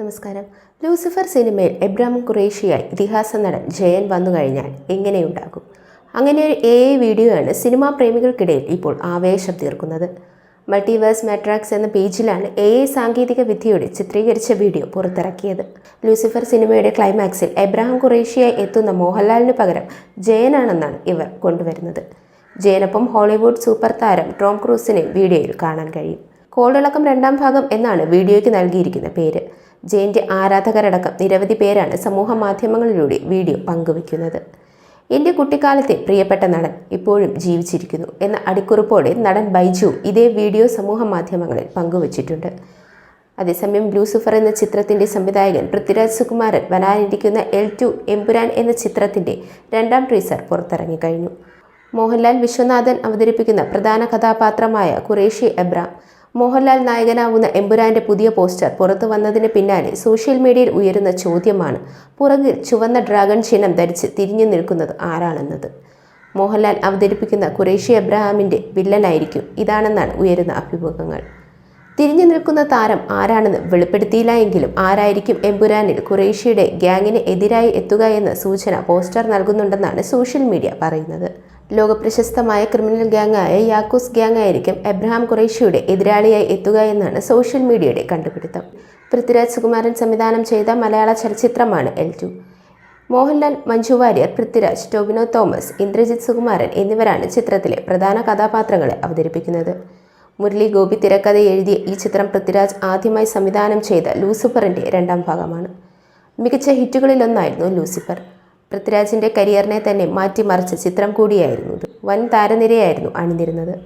നമസ്കാരം. ലൂസിഫർ സിനിമയിൽ എബ്രാം ഖുറേഷിയായി ഇതിഹാസ നടൻ ജയൻ വന്നു കഴിഞ്ഞാൽ എങ്ങനെയുണ്ടാകും? അങ്ങനെ ഒരു എ വീഡിയോ വീഡിയോയാണ് സിനിമാ പ്രേമികൾക്കിടയിൽ ഇപ്പോൾ ആവേശം തീർക്കുന്നത്. മൾട്ടിവേഴ്സ് മാട്രാക്സ് എന്ന പേജിലാണ് എ ഐ സാങ്കേതിക വിദ്യയുടെ ചിത്രീകരിച്ച വീഡിയോ പുറത്തിറക്കിയത്. ലൂസിഫർ സിനിമയുടെ ക്ലൈമാക്സിൽ എബ്രഹാം കുറേഷ്യായി എത്തുന്ന മോഹൻലാലിന് പകരം ജയനാണെന്നാണ് ഇവർ കൊണ്ടുവരുന്നത്. ജയനൊപ്പം ഹോളിവുഡ് സൂപ്പർ താരം ടോം ക്രൂസിനെ വീഡിയോയിൽ കാണാൻ കഴിയും. കോളിളക്കം രണ്ടാം ഭാഗം എന്നാണ് വീഡിയോയ്ക്ക് നൽകിയിരിക്കുന്ന പേര്. ജയന്റെ ആരാധകരടക്കം നിരവധി പേരാണ് സമൂഹ മാധ്യമങ്ങളിലൂടെ വീഡിയോ പങ്കുവയ്ക്കുന്നത്. എന്റെ കുട്ടിക്കാലത്തെ പ്രിയപ്പെട്ട നടൻ ഇപ്പോഴും ജീവിച്ചിരിക്കുന്നു എന്ന അടിക്കുറിപ്പോടെ നടൻ ബൈജു ഇതേ വീഡിയോ സമൂഹ മാധ്യമങ്ങളിൽ പങ്കുവച്ചിട്ടുണ്ട്. അതേസമയം ലൂസിഫർ എന്ന ചിത്രത്തിന്റെ സംവിധായകൻ പൃഥ്വിരാജ് സുകുമാരൻ വരാനിരിക്കുന്ന എൽ ടു എമ്പുരാൻ എന്ന ചിത്രത്തിന്റെ രണ്ടാം ട്രീസർ പുറത്തിറങ്ങിക്കഴിഞ്ഞു മോഹൻലാൽ വിശ്വനാഥൻ അവതരിപ്പിക്കുന്ന പ്രധാന കഥാപാത്രമായ കുറേഷി എബ്രാം മോഹൻലാൽ നായകനാവുന്ന എമ്പുരാന്റെ പുതിയ പോസ്റ്റർ പുറത്തു വന്നതിന് പിന്നാലെ സോഷ്യൽ മീഡിയയിൽ ഉയരുന്ന ചോദ്യമാണ് പുറകിൽ ചുവന്ന ഡ്രാഗൺ ചിഹ്നം ധരിച്ച് തിരിഞ്ഞു നിൽക്കുന്നത് ആരാണെന്നത്? മോഹൻലാൽ അവതരിപ്പിക്കുന്ന കുറേഷി എബ്രഹാമിന്റെ വില്ലനായിരിക്കും ഇതാണെന്നാണ് ഉയരുന്ന അഭിമുഖങ്ങൾ. തിരിഞ്ഞു നിൽക്കുന്ന താരം ആരാണെന്ന് വെളിപ്പെടുത്തിയില്ല എങ്കിലും ആരായിരിക്കും എമ്പുരാനിൽ കുറേഷ്യയുടെ ഗ്യാങ്ങിന് എതിരായി എത്തുക എന്ന സൂചന പോസ്റ്റർ നൽകുന്നുണ്ടെന്നാണ് സോഷ്യൽ മീഡിയ പറയുന്നത്. ലോകപ്രശസ്തമായ ക്രിമിനൽ ഗ്യാങ്ങായ യാക്കൂസ് ഗ്യാങ് ആയിരിക്കും എബ്രഹാം ഖുറേഷിയുടെ എതിരാളിയായി എത്തുക എന്നാണ് സോഷ്യൽ മീഡിയയുടെ കണ്ടുപിടുത്തം. പൃഥ്വിരാജ് സുകുമാരൻ സംവിധാനം ചെയ്ത മലയാള ചലച്ചിത്രമാണ് എൽ ടു. മോഹൻലാൽ മഞ്ജു വാര്യർ പൃഥ്വിരാജ് ടോബിനോ തോമസ് ഇന്ദ്രജിത് സുകുമാരൻ എന്നിവരാണ് ചിത്രത്തിലെ പ്രധാന കഥാപാത്രങ്ങളെ അവതരിപ്പിക്കുന്നത്. മുരളി ഗോപി തിരക്കഥ എഴുതിയ ഈ ചിത്രം പൃഥ്വിരാജ് ആദ്യമായി സംവിധാനം ചെയ്ത ലൂസിഫറിന്റെ രണ്ടാം ഭാഗമാണ്. മികച്ച ഹിറ്റുകളിലൊന്നായിരുന്നു ലൂസിഫർ. പൃഥ്വിരാജിന്റെ കരിയറിനെ തന്നെ മാറ്റിമറിച്ച ചിത്രം കൂടിയായിരുന്നു ഇത്. വൻ താരനിരയായിരുന്നു അണിനിരുന്നത്.